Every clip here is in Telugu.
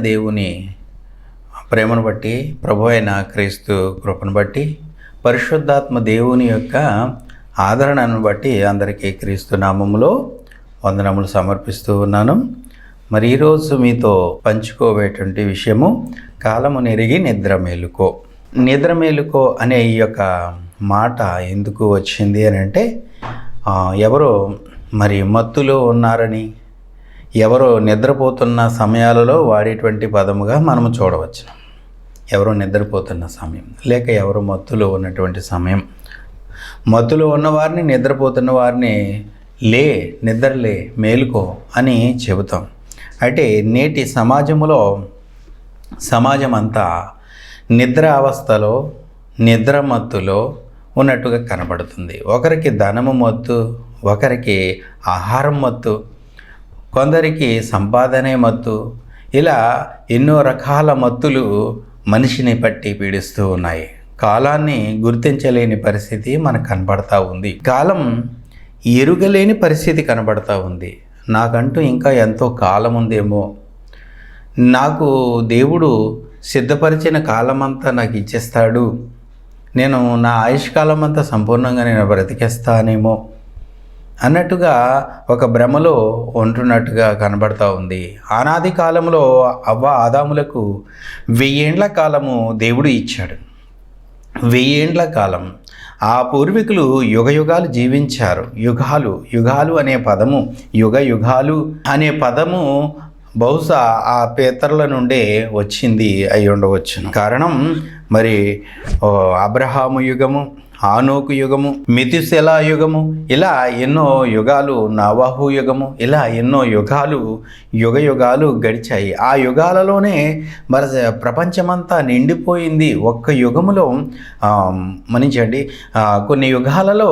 దేవుని ప్రేమను బట్టి ప్రభు అయిన క్రీస్తు కృపను బట్టి పరిశుద్ధాత్మ దేవుని యొక్క ఆదరణను బట్టి అందరికీ క్రీస్తు నామములో వందనములు సమర్పిస్తూ ఉన్నాను. మరి ఈరోజు మీతో పంచుకోబోయేటువంటి విషయము కాలము నెరిగి నిద్ర మేలుకో. నిద్ర మేలుకో అనే ఈ యొక్క మాట ఎందుకు వచ్చింది అని అంటే ఎవరో మరి మత్తులో ఉన్నారని ఎవరు నిద్రపోతున్న సమయాలలో వాడేటువంటి పదముగా మనము చూడవచ్చు. ఎవరు నిద్రపోతున్న సమయం లేక ఎవరు మత్తులో ఉన్నటువంటి సమయం. మత్తులో ఉన్నవారిని నిద్రపోతున్న వారిని లే నిద్రలే మేలుకో అని చెబుతాం. అయితే నేటి సమాజంలో సమాజం అంతా నిద్ర అవస్థలో నిద్ర మత్తులో ఉన్నట్టుగా కనబడుతుంది. ఒకరికి ధనము మత్తు ఒకరికి ఆహారం మత్తు కొందరికి సంపాదనే మత్తు. ఇలా ఎన్నో రకాల మత్తులు మనిషిని పట్టి పీడిస్తూ ఉన్నాయి. కాలాన్ని గుర్తించలేని పరిస్థితి మనకు కనబడతా ఉంది. కాలం ఎరుగలేని పరిస్థితి కనబడతా ఉంది. నాకంటూ ఇంకా ఎంతో కాలం ఉందేమో. నాకు దేవుడు సిద్ధపరిచిన కాలమంతా నాకు ఇచ్చేస్తాడు. నేను నా ఆయుష్కాలం అంతా సంపూర్ణంగా నేను బ్రతికేస్తానేమో. అన్నట్టుగా ఒక భ్రమలో ఉంటున్నట్టుగా కనబడతా ఉంది. ఆనాది కాలంలో అవ్వ ఆదాములకు వెయ్యేండ్ల కాలము దేవుడు ఇచ్చాడు. వెయ్యేండ్ల కాలం. ఆ పూర్వీకులు యుగ యుగాలు జీవించారు. యుగాలు యుగాలు అనే పదము యుగ యుగాలు అనే పదము బహుశా ఆ పేతరుల నుండే వచ్చింది అయి ఉండవచ్చును కారణం మరి అబ్రహాము యుగము ఆనోకు యుగము మితిశెలా యుగము ఇలా ఎన్నో యుగాలు నవాహు యుగము ఇలా ఎన్నో యుగాలు యుగ యుగాలు గడిచాయి. ఆ యుగాలలోనే మరి ప్రపంచమంతా నిండిపోయింది. ఒక్క యుగములో ఆ, మన్నించండి కొన్ని యుగాలలో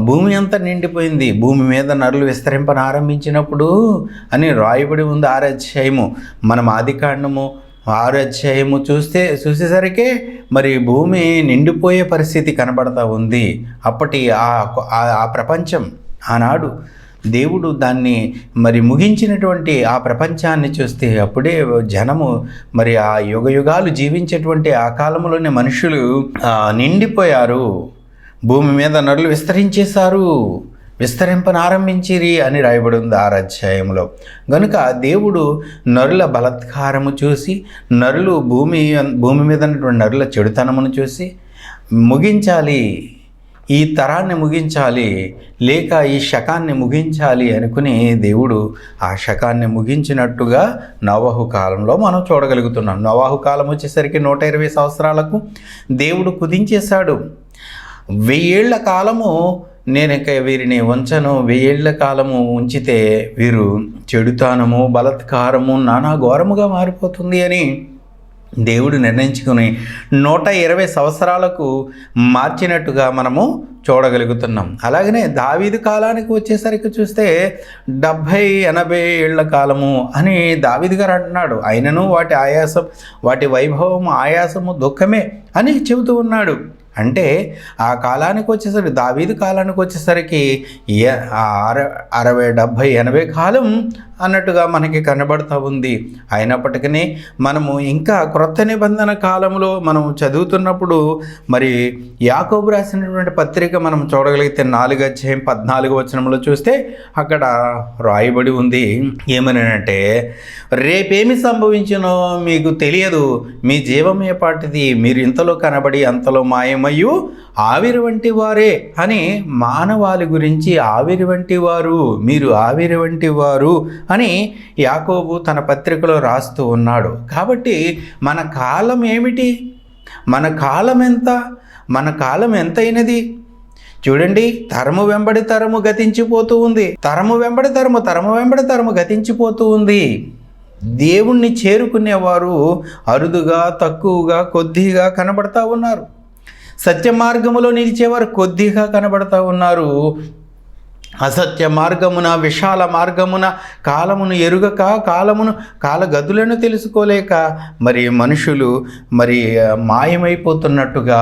భూమి అంతా నిండిపోయింది. భూమి మీద నరులు విస్తరింపన ఆరంభించినప్పుడు అని రాయబడి ఉంది ఆరు అధ్యాయము మనం ఆది కాండము ఆరు అధ్యాయము చూస్తే చూసేసరికి మరి భూమి నిండిపోయే పరిస్థితి కనబడతా ఉంది. అప్పటి ఆ ఆ- ప్రపంచం ఆనాడు దేవుడు దాన్ని మరి ముగించినటువంటి ఆ ప్రపంచాన్ని చూస్తే అప్పుడే జనము మరి ఆ యుగ యుగాలు జీవించేటువంటి ఆ కాలంలోనే మనుషులు నిండిపోయారు. భూమి మీద నడులు విస్తరించేశారు. విస్తరింపనారంభించిరి అని రాయబడి ఉంది ఆరు అధ్యాయంలో గనుక దేవుడు నరుల బలత్కారము చూసి నరులు భూమి భూమి మీద ఉన్నటువంటి నరుల చెడుతనమును చూసి ముగించాలి ఈ తరాన్ని ముగించాలి లేక ఈ శకాన్ని ముగించాలి అనుకుని దేవుడు ఆ శకాన్ని ముగించినట్టుగా నవాహు కాలంలో మనం చూడగలుగుతున్నాం. నవాహు కాలం వచ్చేసరికి నూట ఇరవై సంవత్సరాలకు దేవుడు కుదించేశాడు. వెయ్యేళ్ళ కాలము నేను ఇక వీరిని ఉంచను వెయ్యేళ్ళ కాలము ఉంచితే వీరు చెడుతానము బలత్కారము నానా ఘోరముగా మారిపోతుంది అని దేవుడు నిర్ణయించుకుని నూట ఇరవై సంవత్సరాలకు మార్చినట్టుగా మనము చూడగలుగుతున్నాం. అలాగనే దావీదు కాలానికి వచ్చేసరికి చూస్తే డెబ్భై ఎనభై ఏళ్ళ కాలము అని దావీదు గారు అంటున్నాడు. ఆయనను వాటి ఆయాసం వాటి వైభవము ఆయాసము దుఃఖమే అని చెబుతూ ఉన్నాడు. అంటే ఆ కాలానికి వచ్చేసరికి దావీదు కాలానికి వచ్చేసరికి అర అరవై డెబ్భై ఎనభై కాలం అన్నట్టుగా మనకి కనబడుతూ ఉంది. అయినప్పటికీ మనము ఇంకా క్రొత్త నిబంధన కాలంలో మనం చదువుతున్నప్పుడు మరి యాకోబు రాసినటువంటి పత్రిక మనం చూడగలిగితే నాలుగు అధ్యాయం పద్నాలుగు వచనంలో చూస్తే అక్కడ రాయబడి ఉంది. ఏమనంటే రేపేమి సంభవించినో మీకు తెలియదు. మీ జీవం ఏ పాటిది మీరు ఇంతలో కనబడి అంతలో మాయమయ్యు. ఆవిరి వంటి వారే అని మానవాళి గురించి ఆవిరి వంటి వారు. మీరు ఆవిరి వంటి వారు. అని యాకోబు తన పత్రికలో రాస్తూ ఉన్నాడు. కాబట్టి మన కాలం ఏమిటి? మన కాలం ఎంత? మన కాలం ఎంతైనది? చూడండి తరము వెంబడి తరము గతించిపోతూ ఉంది. తరము వెంబడి తరము తరము వెంబడి తరము గతించిపోతూ ఉంది. దేవుణ్ణి చేరుకునేవారు అరుదుగా తక్కువగా కొద్దిగా కనబడతా ఉన్నారు. సత్య మార్గములో నిలిచేవారు కొద్దిగా కనబడతా ఉన్నారు. అసత్య మార్గమున విశాల మార్గమున కాలమును ఎరుగక కాలమును కాలగదులను తెలుసుకోలేక మరి మనుషులు మరి మాయమైపోతున్నట్టుగా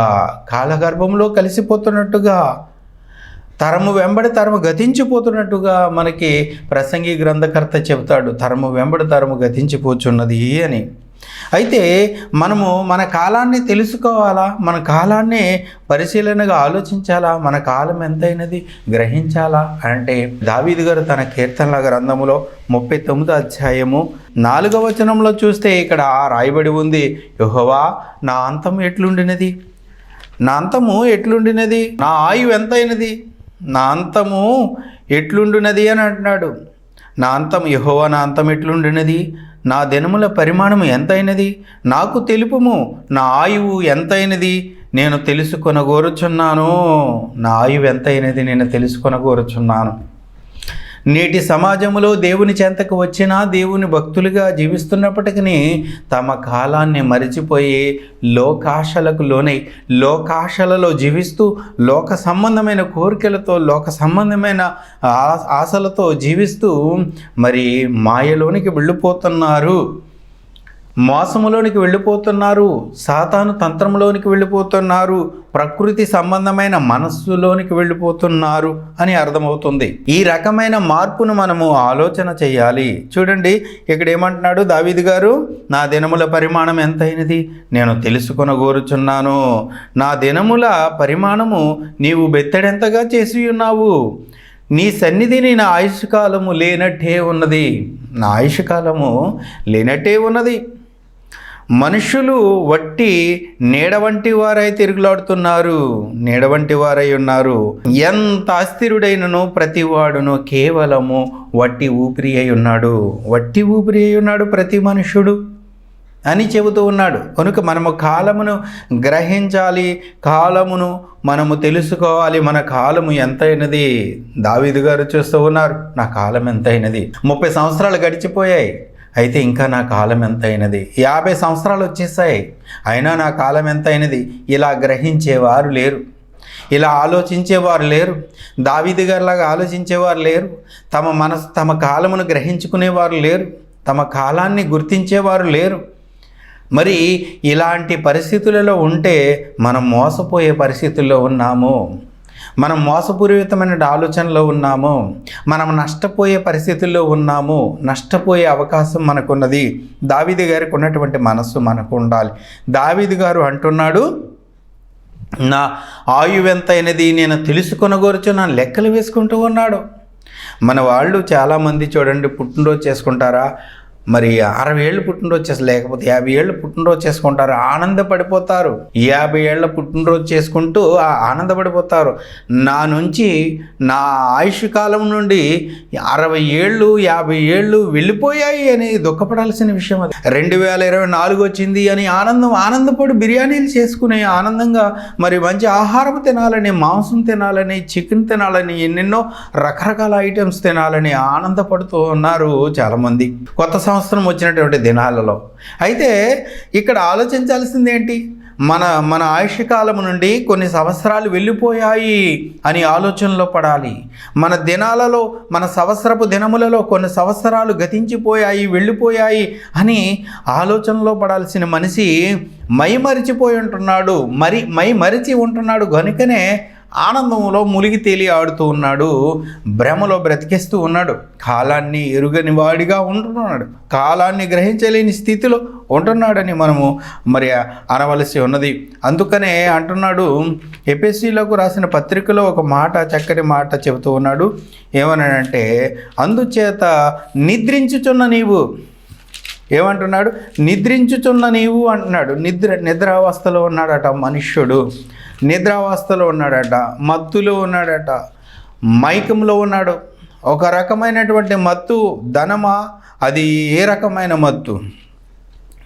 కాలగర్భంలో కలిసిపోతున్నట్టుగా తరము వెంబడి తరము గతించిపోతున్నట్టుగా మనకి ప్రసంగి గ్రంథకర్త చెబుతాడు తరము వెంబడి తరము గతించిపోచున్నది అని. అయితే మనము మన కాలాన్ని తెలుసుకోవాలా? మన కాలాన్ని పరిశీలనగా ఆలోచించాలా? మన కాలం ఎంతైనది గ్రహించాలా? అంటే దావీదు గారు తన కీర్తనల గ్రంథములో ముప్పై తొమ్మిదో అధ్యాయము నాలుగవ వచనంలో చూస్తే ఇక్కడ రాయబడి ఉంది యహోవా నా అంతం ఎట్లుండినది? నా అంతము ఎట్లుండినది? నా ఆయువు ఎంతైనది? నా అంతము ఎట్లుండునది? అని అంటున్నాడు. నా అంతం యహోవా నా అంతం ఎట్లుండినది? నా దినముల పరిమాణము ఎంతైనది? నాకు తెలుపుము నా ఆయువు ఎంతైనది? నేను తెలుసుకొనగోరుచున్నాను. నా ఆయువు ఎంతైనది? నేను తెలుసుకొనగోరుచున్నాను. నేటి సమాజంలో దేవుని చెంతకు వచ్చినా దేవుని భక్తులుగా జీవిస్తున్నప్పటికీ తమ కాలాన్ని మరిచిపోయి లోకాశలకు లోనై లోకాశలలో జీవిస్తూ లోక సంబంధమైన కోరికలతో లోక సంబంధమైన ఆ- ఆశలతో జీవిస్తూ మరి మాయలోనికి వెళ్ళిపోతున్నారు. మోసములోనికి వెళ్ళిపోతున్నారు సాతాను తంత్రంలోనికి వెళ్ళిపోతున్నారు ప్రకృతి సంబంధమైన మనస్సులోనికి వెళ్ళిపోతున్నారు అని అర్థమవుతుంది. ఈ రకమైన మార్పును మనము ఆలోచన చేయాలి. చూడండి ఇక్కడ ఏమంటున్నాడు దావీదు గారు? నా దినముల పరిమాణం ఎంతైనది? నేను తెలుసుకొనగోరుచున్నాను. నా దినముల పరిమాణము నీవు బెత్తడెంతగా చేసి ఉన్నావు నీ సన్నిధిని నా ఆయుష్కాలము లేనట్టే ఉన్నది. నా ఆయుష్కాలము లేనట్టే ఉన్నది. మనుషులు వట్టి నీడ వంటి వారై తిరుగులాడుతున్నారు నీడ వంటి వారై ఉన్నారు. ఎంత అస్థిరుడైనను ప్రతివాడును కేవలము వట్టి ఊపిరి అయి ఉన్నాడు. వట్టి ఊపిరి అయి ఉన్నాడు ప్రతి మనుషుడు అని చెబుతూ ఉన్నాడు. కనుక మనము కాలమును గ్రహించాలి కాలమును మనము తెలుసుకోవాలి. మన కాలము ఎంతైనది? దావీదు గారు చూస్తూ ఉన్నారు నా కాలం ఎంతైనది ముప్పై సంవత్సరాలు గడిచిపోయాయి. అయితే ఇంకా నా కాలం ఎంతైనది? యాభై సంవత్సరాలు వచ్చేసాయి అయినా నా కాలం ఎంతైనది? ఇలా గ్రహించేవారు లేరు. ఇలా ఆలోచించేవారు లేరు. దావీదు గారిలాగా ఆలోచించేవారు లేరు. తమ మనసు తమ కాలమును గ్రహించుకునేవారు లేరు. తమ కాలాన్ని గుర్తించేవారు లేరు. మరి ఇలాంటి పరిస్థితులలో ఉంటే మనం మోసపోయే పరిస్థితుల్లో ఉన్నాము. మనం మోసపూరితమైన ఆలోచనలో ఉన్నాము మనం నష్టపోయే పరిస్థితుల్లో ఉన్నాము నష్టపోయే అవకాశం మనకున్నది. దావిది గారికి ఉన్నటువంటి మనస్సు మనకు ఉండాలి. దావిది గారు అంటున్నాడు నా ఆయువెంతైనది నేను తెలుసుకొనగోరుచు నా లెక్కలు వేసుకుంటూ ఉన్నాడు. మన వాళ్ళు చాలామంది చూడండి పుట్టినరోజు చేసుకుంటారా? మరి అరవై ఏళ్ళు పుట్టినరోజు చేసి లేకపోతే యాభై ఏళ్ళు పుట్టినరోజు చేసుకుంటారు ఆనందపడిపోతారు. యాభై ఏళ్ళ పుట్టినరోజు చేసుకుంటూ ఆనందపడిపోతారు. నా నుంచి నా ఆయుష్ కాలం నుండి అరవై ఏళ్ళు యాభై ఏళ్ళు వెళ్ళిపోయాయి అని దుఃఖపడాల్సిన విషయం అది. రెండు వేల ఇరవై నాలుగు వచ్చింది అని ఆనందం ఆనందపడి బిర్యానీలు చేసుకుని ఆనందంగా మరి మంచి ఆహారం తినాలని మాంసం తినాలని చికెన్ తినాలని ఎన్నెన్నో రకరకాల ఐటమ్స్ తినాలని ఆనందపడుతూ ఉన్నారు చాలామంది. కొత్త సంవత్సరం వచ్చినటువంటి దినాలలో. అయితే ఇక్కడ ఆలోచించాల్సింది ఏంటి మన మన ఆయుష్కాలం నుండి కొన్ని సంవత్సరాలు వెళ్ళిపోయాయి అని ఆలోచనలో పడాలి. మన దినాలలో మన సంవత్సరపు దినములలో కొన్ని సంవత్సరాలు గతించిపోయాయి వెళ్ళిపోయాయి అని ఆలోచనలో పడాల్సిన మనిషి మై మరిచిపోయి ఉంటున్నాడు. మరి మై మరిచి ఉంటున్నాడు కనుకనే ఆనందంలో ములిగి తేలి ఆడుతూ ఉన్నాడు. భ్రమలో బ్రతికేస్తూ ఉన్నాడు. కాలాన్ని ఎరుగని వాడిగా ఉంటున్నాడు. కాలాన్ని గ్రహించలేని స్థితిలో ఉంటున్నాడని మనము మరి అనవలసి ఉన్నది. అందుకనే అంటున్నాడు ఎపిఎస్సిలకు రాసిన పత్రికలో ఒక మాట చక్కటి మాట చెబుతూ ఉన్నాడు. ఏమన్నాడంటే అందుచేత నిద్రించుచున్న నీవు ఏమంటున్నాడు? నిద్రించుచున్న నీవు అంటున్నాడు. నిద్ర నిద్రావస్థలో ఉన్నాడట మనుష్యుడు. నిద్రావస్థలో ఉన్నాడట మత్తులో ఉన్నాడట మైకంలో ఉన్నాడు. ఒక రకమైనటువంటి మత్తు ధనమా? అది ఏ రకమైన మత్తు?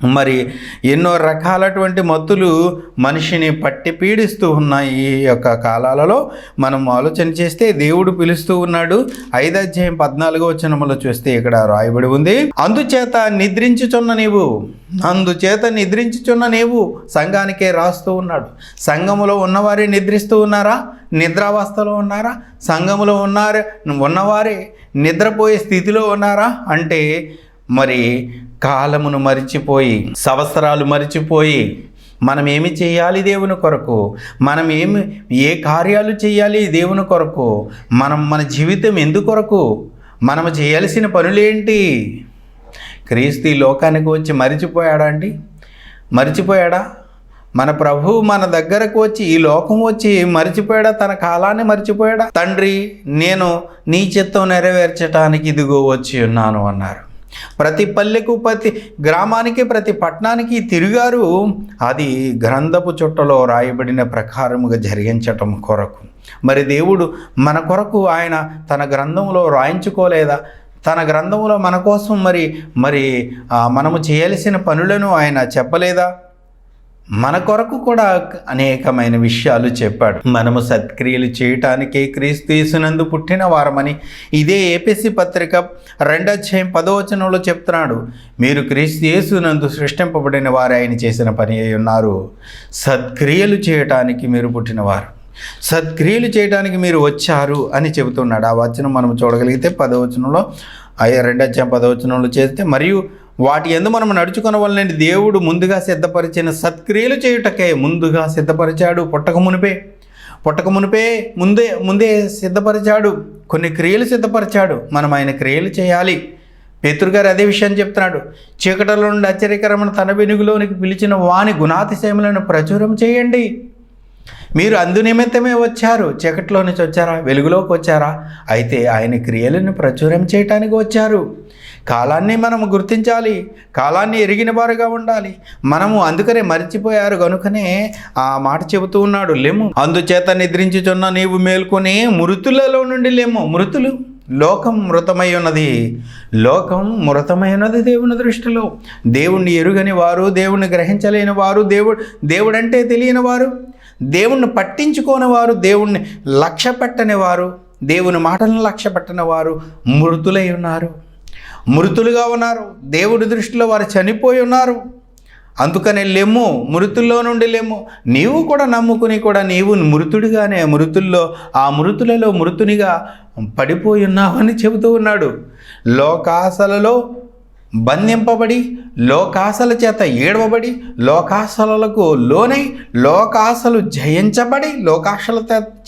మరి ఎన్నో రకాలటువంటి మత్తులు మనిషిని పట్టి పీడిస్తూ ఉన్నాయి ఈ యొక్క కాలాలలో. మనం ఆలోచన చేస్తే దేవుడు పిలుస్తూ ఉన్నాడు. ఐదాధ్యాయం పద్నాలుగో వచనములో చూస్తే ఇక్కడ రాయబడి ఉంది. అందుచేత నిద్రించుచున్న నీవు అందుచేత నిద్రించుచున్న నీవు సంఘానికే రాస్తూ ఉన్నాడు. సంఘములో ఉన్నవారే నిద్రిస్తూ ఉన్నారా? నిద్రావస్థలో ఉన్నారా? సంఘములో ఉన్నారే ఉన్నవారే నిద్రపోయే స్థితిలో ఉన్నారా? అంటే మరి కాలమును మరిచిపోయి సంవత్సరాలు మరిచిపోయి మనం ఏమి చేయాలి దేవుని కొరకు? మనం ఏమి ఏ కార్యాలు చేయాలి దేవుని కొరకు? మనం మన జీవితం ఎందుకొరకు మనం చేయాల్సిన పనులేంటి? క్రీస్తు ఈ లోకానికి వచ్చి మరిచిపోయాడా అండి? మరిచిపోయాడా? మన ప్రభువు మన దగ్గరకు వచ్చి ఈ లోకం వచ్చి మరిచిపోయాడా? తన కాలాన్ని మరిచిపోయాడా? తండ్రి నేను నీ చిత్తం నెరవేర్చడానికి ఇదిగో వచ్చి ఉన్నాను అన్నారు. ప్రతి పల్లెకు ప్రతి గ్రామానికి ప్రతి పట్టణానికి తిరిగారు. అది గ్రంథపు చుట్టలో రాయబడిన ప్రకారముగా జరిగించటం కొరకు. మరి దేవుడు మన కొరకు ఆయన తన గ్రంథంలో రాయించుకోలేదా? తన గ్రంథంలో మన కోసం మరి మరి మనము చేయాల్సిన పనులను ఆయన చెప్పలేదా? మన కొరకు కూడా అనేకమైన విషయాలు చెప్పాడు. మనము సత్క్రియలు చేయటానికే క్రీస్తు యేసునందు పుట్టిన వారమని ఇదే ఏపీసీ పత్రిక రెండధ్యాయం పదవచనంలో చెప్తున్నాడు. మీరు క్రీస్తు యేసునందు సృష్టింపబడిన వారు ఆయన చేసిన పని అయి ఉన్నారు. సత్క్రియలు చేయటానికి మీరు పుట్టినవారు. సత్క్రియలు చేయడానికి మీరు వచ్చారు అని చెబుతున్నాడు. ఆ వచనం మనం చూడగలిగితే పదవచనంలో అయ్యా రెండధ్యాయం పదవచనంలో చేస్తే మరియు వాటి ఎందు మనం నడుచుకున్న వలన దేవుడు ముందుగా సిద్ధపరిచిన సత్క్రియలు చేయుటకే ముందుగా సిద్ధపరిచాడు. పుట్టక మునిపే పుట్టక మునిపే ముందే ముందే సిద్ధపరిచాడు. కొన్ని క్రియలు సిద్ధపరిచాడు. మనం ఆయన క్రియలు చేయాలి. పేతురు గారు అదే విషయాన్ని చెప్తున్నాడు. చీకటిలో నుండి ఆశ్చర్యకరమైన తన వెనుగులోనికి పిలిచిన వాని గుణాతిశయములను ప్రచురం చేయండి. మీరు అందు నిమిత్తమే వచ్చారు చీకట్లో నుంచి వచ్చారా వెలుగులోకి వచ్చారా? అయితే ఆయన క్రియలను ప్రచురం చేయటానికి వచ్చారు. కాలాన్ని మనం గుర్తించాలి కాలాన్ని ఎరిగిన వారుగా ఉండాలి. మనము అందుకనే మర్చిపోయారు కనుకనే ఆ మాట చెబుతూ ఉన్నాడు లేము. అందుచేత నిద్రించుచున్న నీవు మేల్కొని మృతులలో నుండి లేము. మృతులు లోకం మృతమై ఉన్నది లోకం మృతమై ఉన్నది దేవుని దృష్టిలో. దేవుణ్ణి ఎరుగని వారు దేవుణ్ణి గ్రహించలేని వారు దేవుడు దేవుడంటే తెలియని వారు. దేవుణ్ణి పట్టించుకోని వారు దేవుణ్ణి లక్ష్య పెట్టని వారు దేవుని మాటలను లక్ష్య పెట్టని వారు మృతులై ఉన్నారు. మృతులుగా ఉన్నారు. దేవుడి దృష్టిలో వారు చనిపోయి ఉన్నారు. అందుకనే లెమ్ము మృతుల్లో నుండి లెమ్ము. నీవు కూడా నమ్ముకుని కూడా నీవు మృతుడిగానే మృతుల్లో ఆ మృతులలో మృతునిగా పడిపోయి ఉన్నావని చెబుతూ ఉన్నాడు. లోకాసలలో బంధింపబడి లోకాశల చేత ఏడవబడి లోకాశలకు లోనై లోకాశలు జయించబడి లోకాశల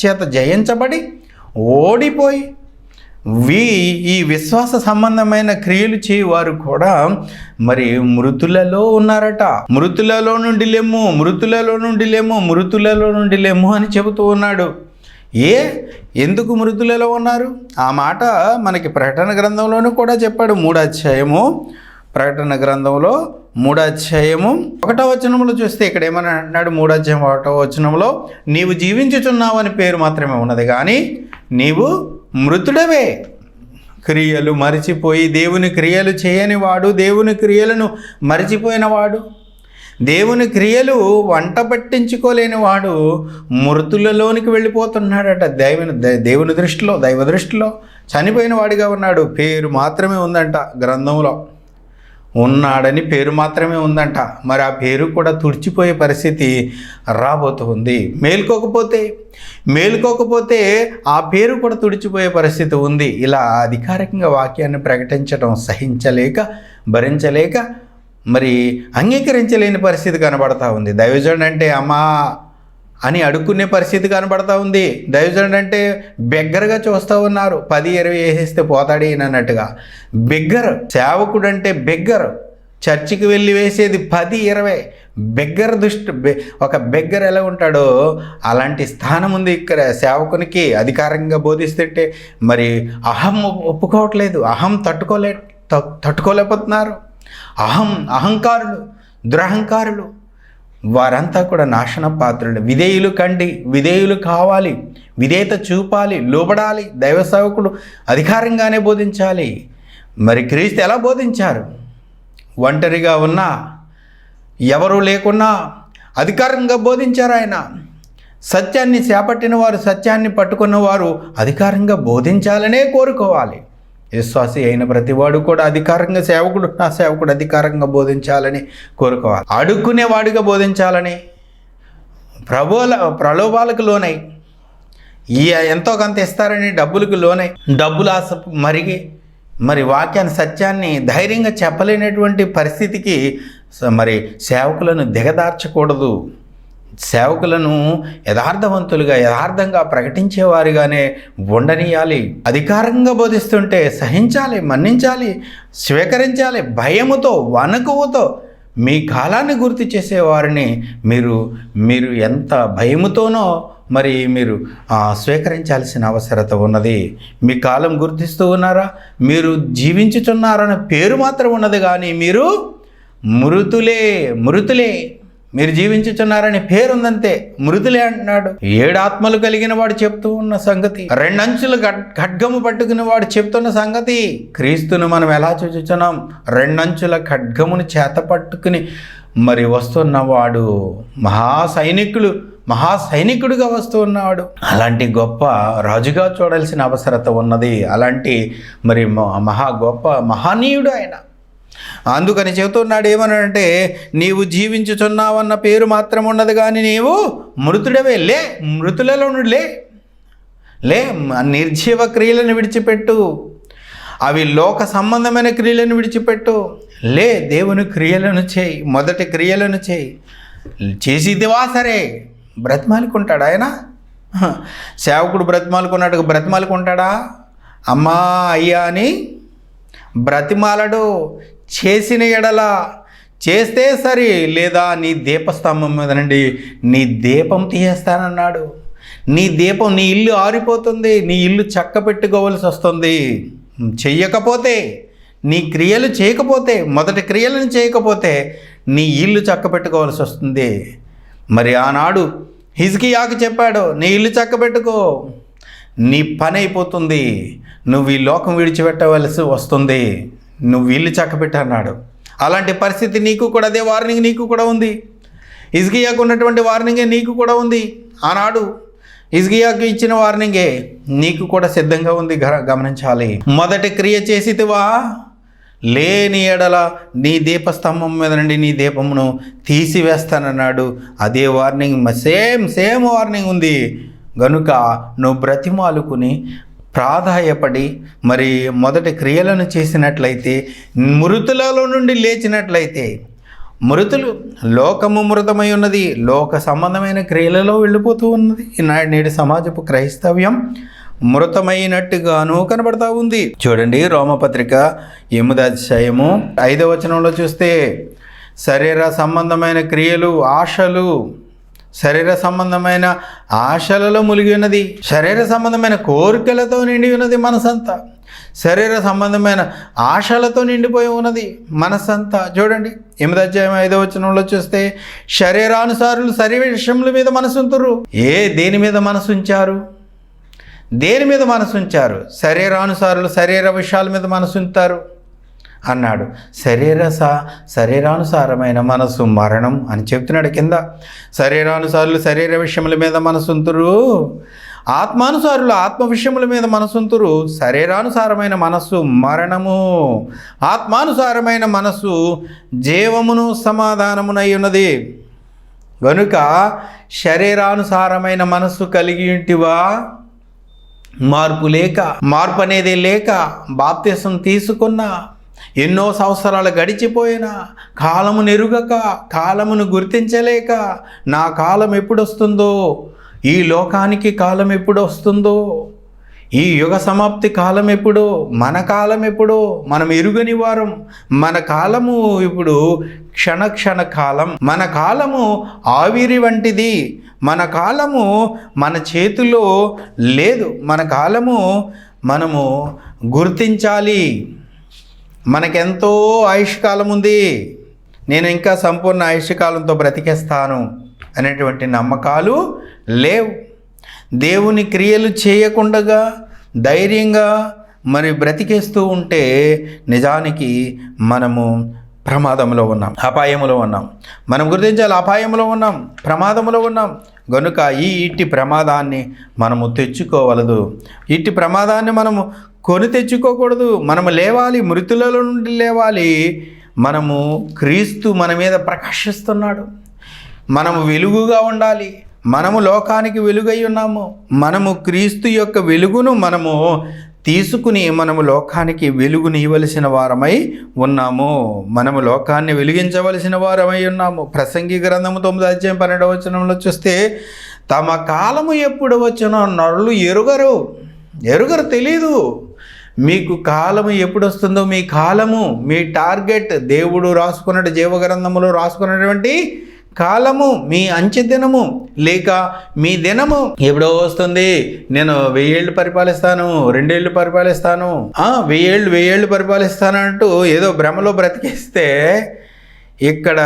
చేత జయించబడి ఓడిపోయి వీ ఈ విశ్వాస సంబంధమైన క్రియలు చేయవారు కూడా మరి మృతులలో ఉన్నారట. మృతులలో నుండి లేము మృతులలో నుండి లేము మృతులలో నుండి లేము అని చెబుతూ ఉన్నాడు. ఏ? ఎందుకు మృతులలో ఉన్నారు? ఆ మాట మనకి ప్రకటన గ్రంథంలోనూ కూడా చెప్పాడు. మూడాధ్యాయము ప్రకటన గ్రంథంలో మూడాధ్యాయము ఒకటో వచనంలో చూస్తే ఇక్కడ ఏమని అంటున్నాడు? మూడాధ్యాయం ఒకటో వచనంలో నీవు జీవించుచున్నావు అని పేరు మాత్రమే ఉన్నది. కానీ నీవు మృతుడవే. క్రియలు మరిచిపోయి దేవుని క్రియలు చేయని వాడు దేవుని క్రియలను మరిచిపోయిన వాడు దేవుని క్రియలు వంట పట్టించుకోలేని వాడు మృతులలోనికి వెళ్ళిపోతున్నాడట. దైవని దేవుని దృష్టిలో దైవ దృష్టిలో చనిపోయిన వాడిగా ఉన్నాడు. పేరు మాత్రమే ఉందంట గ్రంథంలో. ఉన్నాడని పేరు మాత్రమే ఉందంట. మరి ఆ పేరు కూడా తుడిచిపోయే పరిస్థితి రాబోతుంది. మేల్కోకపోతే మేల్కోకపోతే ఆ పేరు కూడా తుడిచిపోయే పరిస్థితి ఉంది. ఇలా అధికారికంగా వాక్యాన్ని ప్రకటించడం సహించలేక భరించలేక మరి అంగీకరించలేని పరిస్థితి కనబడతా ఉంది. దైవజనుడు అంటే అమ్మా అని అడుక్కునే పరిస్థితి కనబడతా ఉంది. దైవజనుడు అంటే బిగ్గరగా చూస్తూ ఉన్నారు. పది ఇరవై వేసేస్తే పోతాడు అన్నట్టుగా. బిగ్గర్ సేవకుడు అంటే బిగ్గర్. చర్చికి వెళ్ళి వేసేది పది ఇరవై. బెగ్గర దుష్టి ఒక బెగ్గర్ ఎలా ఉంటాడో అలాంటి స్థానం ఉంది ఇక్కడ సేవకునికి. అధికారంగా బోధిస్తుంటే మరి అహం ఒప్పుకోవట్లేదు. అహం తట్టుకోలే త- తట్టుకోలేకపోతున్నారు. అహం అహంకారులు దురహంకారులు వారంతా కూడా నాశన పాత్రులు విధేయులు కండి విధేయులు కావాలి విధేయత చూపాలి లోబడాలి దైవ సేవకులు అధికారంగానే బోధించాలి. మరి క్రీస్తు ఎలా బోధించారు? ఒంటరిగా ఉన్నా ఎవరు లేకున్నా అధికారంగా బోధించారు ఆయన. సత్యాన్ని చేపట్టిన వారు సత్యాన్ని పట్టుకున్న వారు అధికారంగా బోధించాలనే కోరుకోవాలి. విశ్వాసి అయిన ప్రతివాడు కూడా అధికారంగా సేవకుడు నా సేవకుడు అధికారంగా బోధించాలని కోరుకోవాలి. అడుక్కునేవాడిగా బోధించాలని ప్రభుల ప్రలోభాలకు లోనై ఈ ఎంతో కొంత ఇస్తారని డబ్బులకు లోనై డబ్బులు ఆశ మరిగి మరి వాక్యాన్ని సత్యాన్ని ధైర్యంగా చెప్పలేనటువంటి పరిస్థితికి మరి సేవకులను దిగదార్చకూడదు. సేవకులను యథార్థవంతులుగా యథార్థంగా ప్రకటించేవారిగానే ఉండనీయాలి. అధికారంగా బోధిస్తుంటే సహించాలి మన్నించాలి స్వీకరించాలి భయముతో వణకువతో మీ కాలాన్ని గుర్తు చేసేవారిని మీరు మీరు ఎంత భయముతోనో మరి మీరు స్వీకరించాల్సిన అవసరత ఉన్నది. మీ కాలం గుర్తిస్తూ ఉన్నారా? మీరు జీవించుచున్నారన్న పేరు మాత్రం ఉన్నది కానీ మీరు మృతులే మృతులే. మీరు జీవించుచున్నారని పేరుందంతే. మృదులే అంటున్నాడు. ఏడు ఆత్మలు కలిగిన వాడు చెప్తూ ఉన్న సంగతి. రెండంచులు ఖడ్గము పట్టుకుని వాడు చెప్తున్న సంగతి. క్రీస్తును మనం ఎలా చూచుచున్నాం? రెండంచుల ఖడ్గమును చేత పట్టుకుని మరి వస్తున్నవాడు మహా సైనికులు మహా సైనికుడిగా వస్తూ ఉన్నాడు అలాంటి గొప్ప రాజుగా చూడాల్సిన అవసరత ఉన్నది. అలాంటి మరి మహా గొప్ప మహనీయుడు ఆయన. అందుకని చెబుతున్నాడు ఏమనంటే నీవు జీవించుచున్నావన్న పేరు మాత్రం ఉండదు కానీ నీవు మృతుడవే. లే మృతులలో లే. లే నిర్జీవ క్రియలను విడిచిపెట్టు. అవి లోక సంబంధమైన క్రియలను విడిచిపెట్టు. లే దేవుని క్రియలను చేయి. మొదటి క్రియలను చేయి. చేసిదివా సరే. బ్రతిమాలుకుంటాడు ఆయన? సేవకుడు బ్రతిమాలుకున్నాడు బ్రతిమాలుకుంటాడా? అమ్మా అయ్యా అని బ్రతిమాలడు. చేసిన ఎడల చేస్తే సరి లేదా నీ దీపస్తంభం మీద నుండి నీ దీపం తీయేస్తానన్నాడు. నీ దీపం నీ ఇల్లు ఆరిపోతుంది నీ ఇల్లు చక్క పెట్టుకోవలసి వస్తుంది. చెయ్యకపోతే నీ క్రియలు చేయకపోతే మొదటి క్రియలను చేయకపోతే నీ ఇల్లు చక్క పెట్టుకోవాల్సి వస్తుంది. మరి ఆనాడు హిజ్కియాకు చెప్పాడు నీ ఇల్లు చక్క పెట్టుకో. నీ పని అయిపోతుంది. నువ్వు ఈ లోకం విడిచిపెట్టవలసి వస్తుంది. నువ్వు ఇల్లు చక్కబెట్టన్నాడు. అలాంటి పరిస్థితి నీకు కూడా అదే వార్నింగ్ నీకు కూడా ఉంది. ఇజ్గియాకు ఉన్నటువంటి వార్నింగే నీకు కూడా ఉంది. ఆనాడు ఇజ్గియాకు ఇచ్చిన వార్నింగే నీకు కూడా సిద్ధంగా ఉంది. గ- గమనించాలి. మొదటి క్రియ చేసితివా? లేని ఎడల నీ దీపస్తంభం మీద నుండి నీ దీపమును తీసివేస్తానన్నాడు. అదే వార్నింగ్ సేమ్ సేమ్ వార్నింగ్ ఉంది. గనుక నువ్వు బ్రతిమాలుకుని ప్రాధాయపడి మరి మొదటి క్రియలను చేసినట్లయితే మృతులలో నుండి లేచినట్లయితే మృతులు లోకము మృతమై ఉన్నది లోక సంబంధమైన క్రియలలో వెళ్ళిపోతూ ఉన్నది. ఈనాడు నేటి సమాజపు క్రైస్తవ్యం మృతమైనట్టుగాను కనబడతా ఉంది. చూడండి రోమపత్రిక ఎనిమిది అధ్యాయము ఐదవ వచనంలో చూస్తే శరీర సంబంధమైన క్రియలు ఆశలు శరీర సంబంధమైన ఆశలలో మునిగి ఉన్నది. శరీర సంబంధమైన కోరికలతో నిండి ఉన్నది మనసంతా. శరీర సంబంధమైన ఆశలతో నిండిపోయి ఉన్నది మనసంతా. చూడండి ఎనిమిది అధ్యాయం ఐదో వచనంలో చూస్తే శరీరానుసారులు శరీర విషయముల మీద మనసుంతురు ఏ దేని మీద మనసు ఉంచారు దేని మీద మనసు ఉంచారు శరీరానుసారులు శరీర విషయాల మీద మనసుంటారు అన్నాడు. శరీరస శరీరానుసారమైన మనసు మరణం అని చెప్తున్నాడు కింద. శరీరానుసారులు శరీర విషయముల మీద మనసుంతురు. ఆత్మానుసారులు ఆత్మ విషయముల మీద మనసుంతురు. శరీరానుసారమైన మనస్సు మరణము. ఆత్మానుసారమైన మనస్సు జీవమును సమాధానమునై ఉన్నది గనుక శరీరానుసారమైన మనస్సు కలిగి ఉంటివా? మార్పు లేక మార్పు అనేది లేక బాప్తిసం తీసుకున్న ఎన్నో సంవత్సరాలు గడిచిపోయినా కాలము నెరుగక కాలమును గుర్తించలేక నా కాలం ఎప్పుడొస్తుందో? ఈ లోకానికి కాలం ఎప్పుడు వస్తుందో ఈ యుగ సమాప్తి కాలం ఎప్పుడో? మన కాలం ఎప్పుడో? మనం ఎరుగని వారం మన కాలము ఇప్పుడు క్షణ క్షణ కాలం. మన కాలము ఆవిరి వంటిది. మన కాలము మన చేతిలో లేదు. మన కాలము మనము గుర్తించాలి. మనకెంతో ఆయుష్కాలం ఉంది నేను ఇంకా సంపూర్ణ ఆయుష్కాలంతో బ్రతికేస్తాను అనేటువంటి నమ్మకాలు లేవు. దేవుని క్రియలు చేయకుండగా ధైర్యంగా మరి బ్రతికేస్తూ ఉంటే నిజానికి మనము ప్రమాదంలో ఉన్నాం అపాయంలో ఉన్నాం. మనం గుర్తించాలి అపాయంలో ఉన్నాం ప్రమాదంలో ఉన్నాం. గనుక ఈ ఇట్టి ప్రమాదాన్ని మనము తెచ్చుకోవలదు. ఇట్టి ప్రమాదాన్ని మనము కొని తెచ్చుకోకూడదు. మనము లేవాలి మృతులలో నుండి లేవాలి. మనము క్రీస్తు మన మీద ప్రకాశిస్తున్నాడు. మనము వెలుగుగా ఉండాలి. మనము లోకానికి వెలుగై ఉన్నాము. మనము క్రీస్తు యొక్క వెలుగును మనము తీసుకుని మనము లోకానికి వెలుగుని ఇవ్వలసిన వారమై ఉన్నాము. మనము లోకాన్ని వెలిగించవలసిన వారమై ఉన్నాము. ప్రసంగి గ్రంథము తొమ్మిది అధ్యాయం పన్నెండవ వచనంలో చూస్తే తమ కాలము ఎప్పుడు వచ్చినో నరులు ఎరుగరు. ఎరుగరు తెలీదు. మీకు కాలము ఎప్పుడు వస్తుందో మీ కాలము మీ టార్గెట్ దేవుడు రాసుకున్నట్టు జీవగ్రంథములో రాసుకున్నటువంటి కాలము మీ అంచె దినము లేక మీ దినము ఎప్పుడో వస్తుంది. నేను వెయ్యేళ్ళు పరిపాలిస్తాను రెండేళ్ళు పరిపాలిస్తాను. ఆ, వెయ్యేళ్ళు వెయ్యేళ్ళు పరిపాలిస్తాను అంటూ ఏదో భ్రమలో బ్రతికేస్తే ఇక్కడ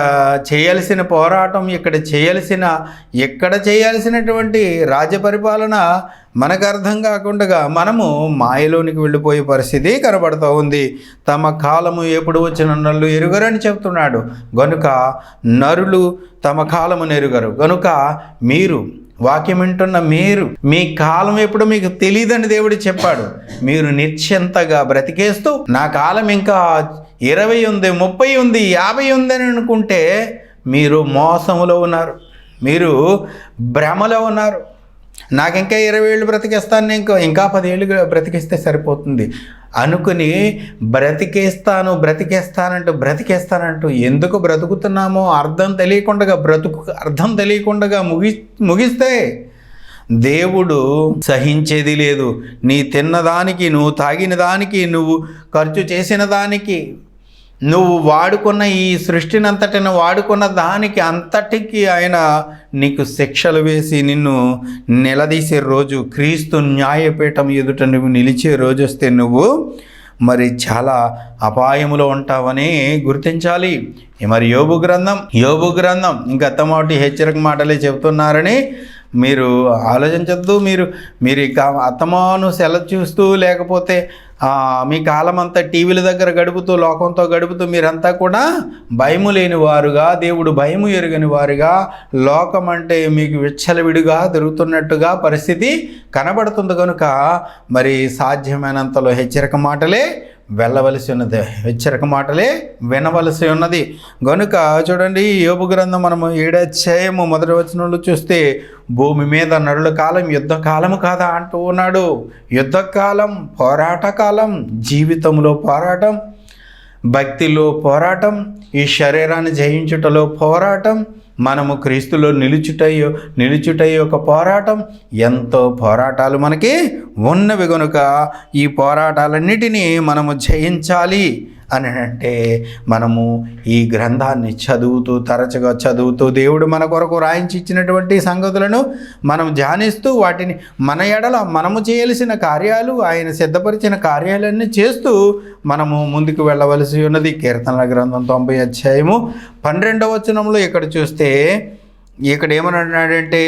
చేయాల్సిన పోరాటం ఇక్కడ చేయాల్సిన ఎక్కడ చేయాల్సినటువంటి రాజ్య పరిపాలన మనకు అర్థం కాకుండా మనము మాయలోనికి వెళ్ళిపోయే పరిస్థితి కనబడుతూ ఉంది. తమ కాలము ఎప్పుడు వచ్చిన నల్లు ఎరుగరని చెప్తున్నాడు. గనుక నరులు తమ కాలము ఎరుగరు. గనుక మీరు వాక్యం వింటున్న మీరు మీ కాలం ఎప్పుడు మీకు తెలియదని దేవుడు చెప్పాడు. మీరు నిశ్చంతగా బ్రతికేస్తూ నా కాలం ఇంకా ఇరవై ఉంది ముప్పై ఉంది యాభై ఉంది అని అనుకుంటే మీరు మోసములో ఉన్నారు. మీరు భ్రమలో ఉన్నారు. నాకు ఇంకా ఇరవై ఏళ్ళు బ్రతికేస్తాను ఇంకా ఇంకా పదేళ్ళు బ్రతికిస్తే సరిపోతుంది. అనుకుని బ్రతికేస్తాను బ్రతికేస్తానంటూ బ్రతికేస్తానంటూ ఎందుకు బ్రతుకుతున్నామో అర్థం తెలియకుండా బ్రతుకు అర్థం తెలియకుండా ముగి ముగిస్తే దేవుడు సహించేది లేదు. నీ తిన్నదానికి నువ్వు తాగిన దానికి నువ్వు ఖర్చు చేసిన దానికి నువ్వు వాడుకున్న ఈ సృష్టినంతటిని వాడుకున్న దానికి అంతటికి ఆయన నీకు శిక్షలు వేసి నిన్ను నిలదీసే రోజు క్రీస్తు న్యాయపీఠం ఎదుట నువ్వు నిలిచే రోజు వస్తే నువ్వు మరి చాలా అపాయములో ఉంటావని గుర్తించాలి. మరి యోబు గ్రంథం యోబు గ్రంథం ఇంకా అత్తమాటి హెచ్చరిక మాటలే చెబుతున్నారని మీరు ఆలోచించద్దు. మీరు మీరు ఇక అత్తమాను సెల చూస్తూ లేకపోతే మీ కాలమంతా టీవీల దగ్గర గడుపుతూ లోకంతో గడుపుతూ మీరంతా కూడా భయము లేని వారుగా దేవుడు భయము ఎరుగని వారుగా లోకం అంటే మీకు విచ్చలవిడిగా దొరుకుతున్నట్టుగా పరిస్థితి కనబడుతుంది కనుక మరి సాధ్యమైనంతలో హెచ్చరిక మాటలే వెళ్ళవలసి ఉన్నది. హెచ్చరిక మాటలే వినవలసి ఉన్నది. గనుక చూడండి యోగు గ్రంథం మనము ఏడాధ్యాయము మొదటి వచనంలో చూస్తే భూమి మీద నరుల కాలం యుద్ధ కాలము కాదా అంటూ ఉన్నాడు. యుద్ధ కాలం పోరాట కాలం జీవితంలో పోరాటం భక్తిలో పోరాటం ఈ శరీరాన్ని జయించుటలో పోరాటం మనము క్రీస్తులో నిలుచుటయ్యో నిలుచుటయ్యో ఒక పోరాటం. ఎంతో పోరాటాలు మనకి ఉన్నవి కనుక ఈ పోరాటాలన్నిటినీ మనము జయించాలి. అని అంటే మనము ఈ గ్రంథాన్ని చదువుతూ తరచుగా చదువుతూ దేవుడు మన కొరకు రాయించి ఇచ్చినటువంటి సంగతులను మనం ధ్యానిస్తూ వాటిని మన ఎడల మనము చేయాల్సిన కార్యాలు ఆయన సిద్ధపరిచిన కార్యాలన్నీ చేస్తూ మనము ముందుకు వెళ్ళవలసి ఉన్నది. కీర్తనల గ్రంథం తొంభై అధ్యాయము పన్నెండవ వచనంలో ఇక్కడ చూస్తే ఇక్కడ ఏమన్నాడంటే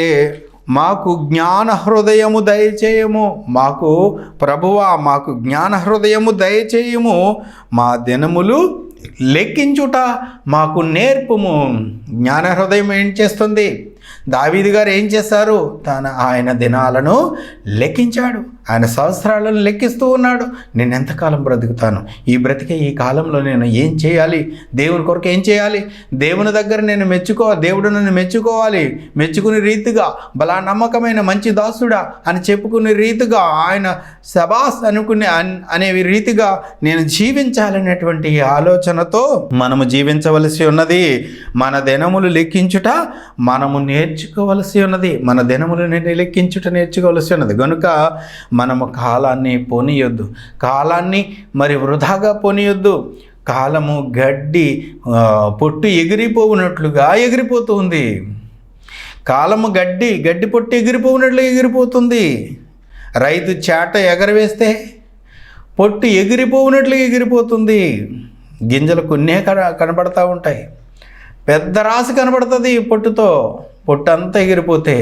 మాకు జ్ఞాన హృదయము దయచేయము. మాకు ప్రభువా మాకు జ్ఞాన హృదయము దయచేయము. మా దినములు లెక్కించుట మాకు నేర్పుము. జ్ఞాన హృదయం ఏం చేస్తుంది? దావీదు గారు ఏం చేశారు తన ఆయన దినాలను లెక్కించాడు. ఆయన సంవత్సరాలను లెక్కిస్తూ ఉన్నాడు. నేను ఎంతకాలం బ్రతుకుతాను? ఈ బ్రతికే ఈ కాలంలో నేను ఏం చేయాలి? దేవుని కొరకు ఏం చేయాలి? దేవుని దగ్గర నేను మెచ్చుకో దేవుడు నన్ను మెచ్చుకోవాలి. మెచ్చుకునే రీతిగా బలా నమ్మకమైన మంచి దాసుడా అని చెప్పుకునే రీతిగా ఆయన శబాస్ అనుకునే అనే రీతిగా నేను జీవించాలనేటువంటి ఆలోచనతో మనము జీవించవలసి ఉన్నది. మన దినములు లెక్కించుట మనము నేర్చుకోవలసి ఉన్నది. మన దినములు లెక్కించుట నేర్చుకోవలసి ఉన్నది. కనుక మనము కాలాన్ని పోనీయొద్దు. కాలాన్ని మరి వృధాగా పోనీయొద్దు. కాలము గడ్డి పొట్టు ఎగిరిపోవునట్లుగా ఎగిరిపోతుంది. కాలము గడ్డి గడ్డి పొట్టు ఎగిరిపోవునట్లు ఎగిరిపోతుంది. రైతు చేట ఎగరవేస్తే పొట్టు ఎగిరిపోవునట్లు ఎగిరిపోతుంది. గింజలు కొన్నే కన కనబడతా ఉంటాయి. పెద్ద రాశి కనబడుతుంది పొట్టుతో. పొట్టంతా ఎగిరిపోతే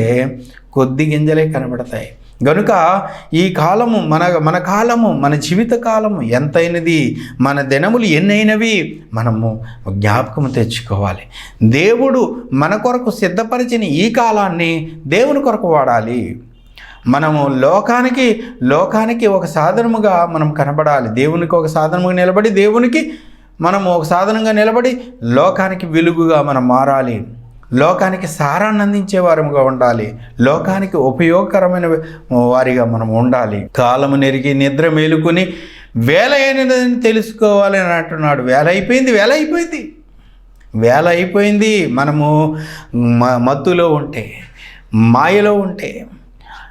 కొద్ది గింజలే కనబడతాయి. గనుక ఈ కాలము మన మన కాలము మన జీవిత కాలము ఎంతైనది మన దినములు ఎన్నైనవి మనము జ్ఞాపకం తెచ్చుకోవాలి. దేవుడు మన కొరకు సిద్ధపరిచిన ఈ కాలాన్ని దేవుని కొరకు వాడాలి. మనము లోకానికి లోకానికి ఒక సాధనముగా మనం కనబడాలి. దేవునికి ఒక సాధనముగా నిలబడి దేవునికి మనము ఒక సాధనంగా నిలబడి లోకానికి వెలుగుగా మనం మారాలి. లోకానికి సారాన్ని అందించే వారముగా ఉండాలి. లోకానికి ఉపయోగకరమైన వారిగా మనం ఉండాలి. కాలము నెరిగి నిద్ర మేలుకొని వేల అయినదని తెలుసుకోవాలి అని అంటున్నాడు. వేల అయిపోయింది వేల అయిపోయింది. వేల అయిపోయింది. మనము మ- మత్తులో ఉంటే మాయలో ఉంటే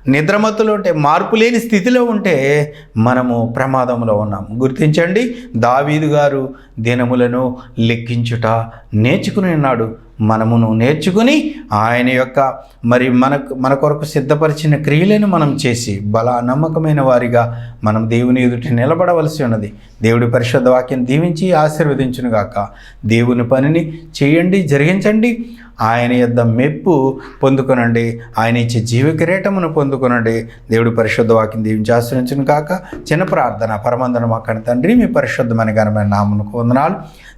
నిద్రమత్తులో ఉంటే మార్పు లేని స్థితిలో ఉంటే మనము ప్రమాదంలో ఉన్నాము గుర్తించండి దావీదు గారు దినములను లెక్కించుట నేర్చుకుని ఉన్నాడు మనమును నేర్చుకుని ఆయన యొక్క మరి మనకు మన కొరకు సిద్ధపరిచిన క్రియలను మనం చేసి బల నమ్మకమైన వారిగా మనం దేవుని ఎదుట నిలబడవలసి ఉన్నది. దేవుడి పరిశుద్ధ వాక్యం దీవించి ఆశీర్వదించునుగాక. దేవుని పనిని చేయండి జరిగించండి. ఆయన యొద్ద మెప్పు పొందుకొనండి. ఆయన ఇచ్చే జీవ కిరీటమును పొందుకొనండి. దేవుడు పరిశుద్ధ వాక్యం దీవించి ఆశ్రయించును కాక చిన్న ప్రార్థన పరమందన మాకని తండ్రి మీ పరిశుద్ధమైన ఘనమైన నామమునకు వందనాలు.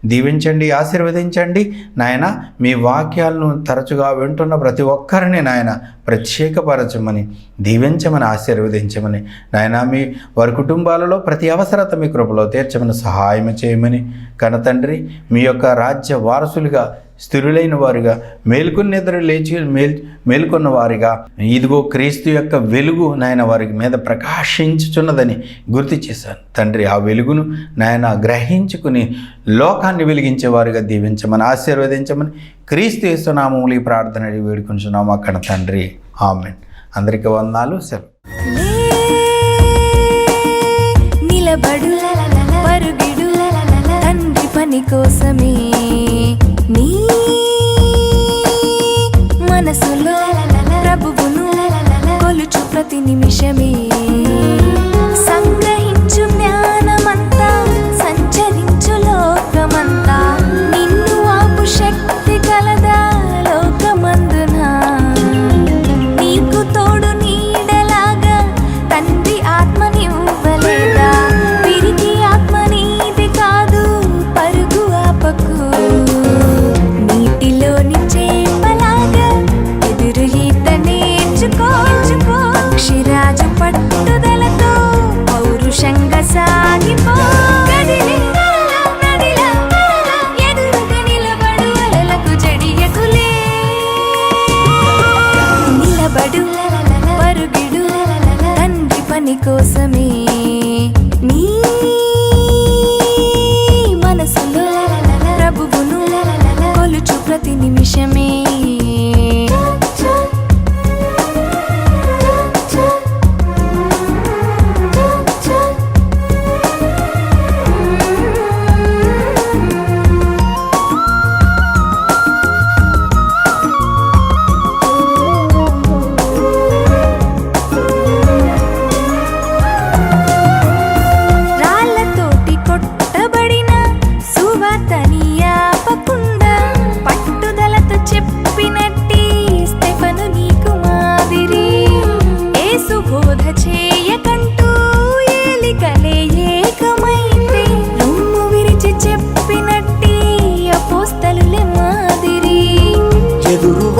దీవించండి ఆశీర్వదించండి. నాయన మీ వాక్యాలను తరచుగా వింటున్న ప్రతి ఒక్కరిని నాయన ప్రత్యేకపరచమని దీవించమని ఆశీర్వదించమని నాయన మీ వారి కుటుంబాలలో ప్రతి అవసరత మీ కృపలో తీర్చమని సహాయం చేయమని కనతండ్రి మీ యొక్క రాజ్య వారసులుగా స్థిరులైన వారుగా మేల్కొని నిద్ర లేచి మేల్ మేల్కొన్న వారిగా ఇదిగో క్రీస్తు యొక్క వెలుగు నాయన వారి మీద ప్రకాశించుచున్నదని గుర్తు చేశాను. తండ్రి ఆ వెలుగును నాయన గ్రహించుకుని లోకాన్ని వెలిగించే వారిగా దీవించమని ఆశీర్వదించమని క్రీస్తు యేసునామములు ప్రార్థన వేడుకుంటున్నాము అక్కడ తండ్రి ఆమెన్. అందరికీ వందాలు సెలవు. నిలబడు పరుగిడు తండ్రి పని కోసమే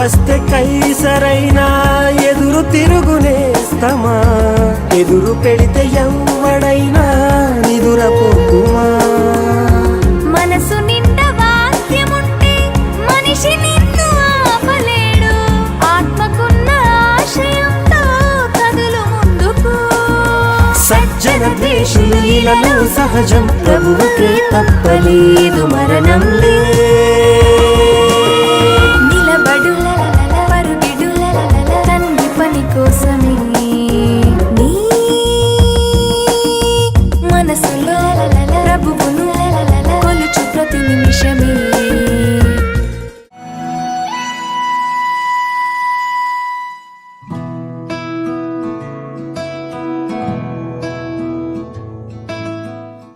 వస్తే కైసరైనా ఎదురు తిరుగునేస్తమా ఎదురు పెడితే ఎవ్వడైనా నిదురపోతుమా. మనసు నిండా వాక్యముంటే మనిషి నిన్ను ఆపలేడు. ఆత్మకున్న ఆశయంతో కదులు ముందుకు. సజ్జన ద్వేషులు ఇలలో సహజం. ప్రభువుకే తప్పలేదు మరణం లేదు.